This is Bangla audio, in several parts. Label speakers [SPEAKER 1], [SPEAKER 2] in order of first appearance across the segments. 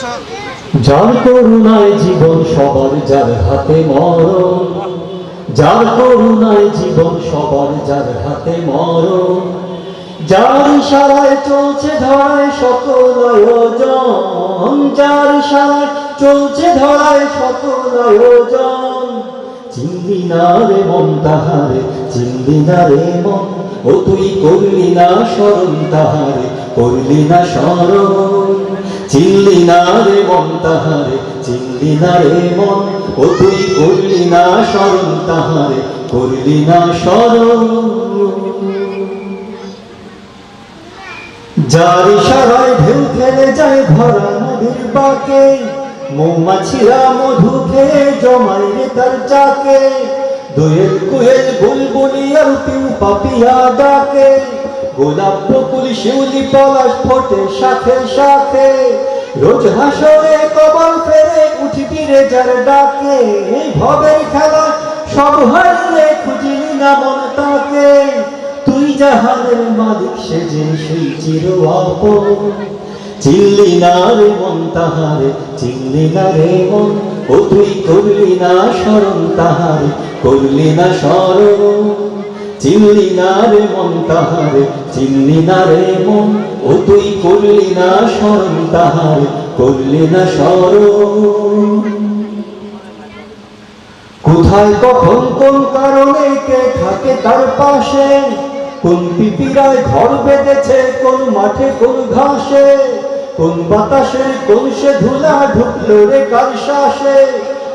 [SPEAKER 1] যার করুণায় জীবন সবার, যার হাতে মরণ। যার করুণায় জীবন সবার, যার হাতে মরণ। যার ইশারায় চলছে ধরায় সকল আয়োজন। যার ইশারায় চলছে ধরায় সকল আয়োজন। চিনলি না রে মন তাহারে চিনলি না রে মন। ও তুই করলি না স্মরণ তাহারে, করলি না স্মরণ চিনলি না রে মন তাহারে চিনলি না রে মন, ও তুই করলি না স্মরণ তাহারে, করলি না স্মরণ। যার ইশারায় ঢেউ খেলে যায় ভরা নদীর পাকে মৌমাছিরা মধু খেয়ে জমায় রে তার চাকে, দোয়েল কুয়েল বুলবুলি আর পিউ পাপিয়া ডাকে। গোলাপ বকুল শিউলি পলাশ ফোটে সাথে সাথে। রোজ হাসরে কবল ফেরে উঠবি রে যার ডাকে। এই ভবের খেলা সব হারিয়ে খুঁজিলি না মন তাকে। তুই জাহানের মালিক সেজে সেই চির আপন। চিনলি না রে মন তাহারে চিল্লি না রে মন। ও তুই করলি না স্মরণ তাহারে, করলি না স্মরণ। চিনলি না রে মন তাহারে, চিনলি না রে মন, ও তুই করলি না স্মরণ তাহারে, করলি না স্মরণ কোথায়, কখন, কোন কারণে কে থাকে তার পাশে? কোন পিপিরায় ঘর বেঁধেছে, কোন মাঠে কোন ঘাসে? কোন বাতাসে কোন সে ধুলা ঢুকলো রে কার শ্বাসে?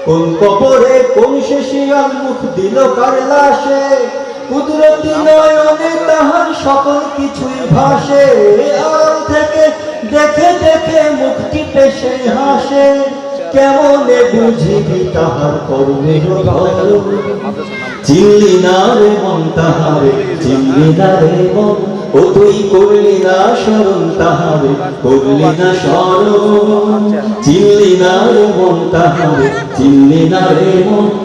[SPEAKER 1] কোন কবরে কোন সে শিয়াল মুখ দিল কার লাশে? কুদরতি নয়নে তাহার সকল কিছুই ভাসে। আড়াল থেকে দেখে দেখে মুখটি পেশে হাসে। কেমনে বুঝিবি তাহার ফল? চিনলি না রে মন তাহারে চিনলি না রে মন। ও তুই করলি না স্মরণ তাহারে, করলি না স্মরণ। চিনলি না রে মন তাহারে চিনলি না রে মন।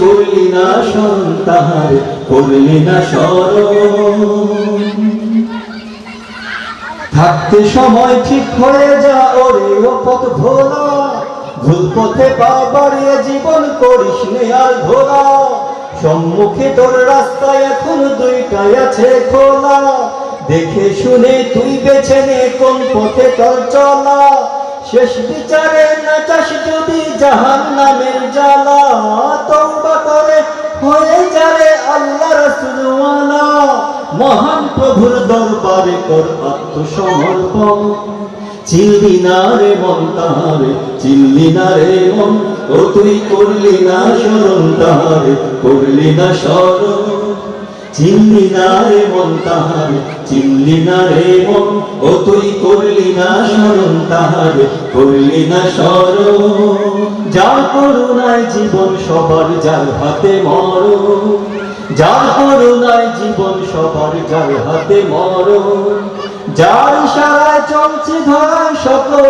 [SPEAKER 1] করলি না স্মরণ তাহারে করলি না স্মরণ থাকতে সময় ঠিক হয়ে যা, ওরে ও পথ ভোলা। ভুল পথে বাড়িয়ে জীবন করিস নে আর ঘোলা সম্মুখে তোর রাস্তায় এখন দুইটাই আছে খোলা। দেখে শুনে তুই বেছে নে কোন পথে তোর চলা। শেষ বিচারে নাচাস যদি জাহান নামের জ্বালা? তওবা করে হয়ে যারে আল্লাহ রসুলওয়ালা। মহান প্রভুর দরবারে কর আত্মসমর্পণ। চিনলি না রে মন তাহারে চিনলি না রে মন। ও তুই করলি না স্মরণ তাহারে, করলি না স্মরণ। চিনলি না রে মন তাহারে চিনলি না রে মন, ও তুই করলি না স্মরণ তাহারে, করলি না স্মরণ। যার করুণায় জীবন সবার, যার হাতে মরণ। যার করুণায় জীবন সবার, যার হাতে মরণ। যার সারা চলছে ধারায় সকল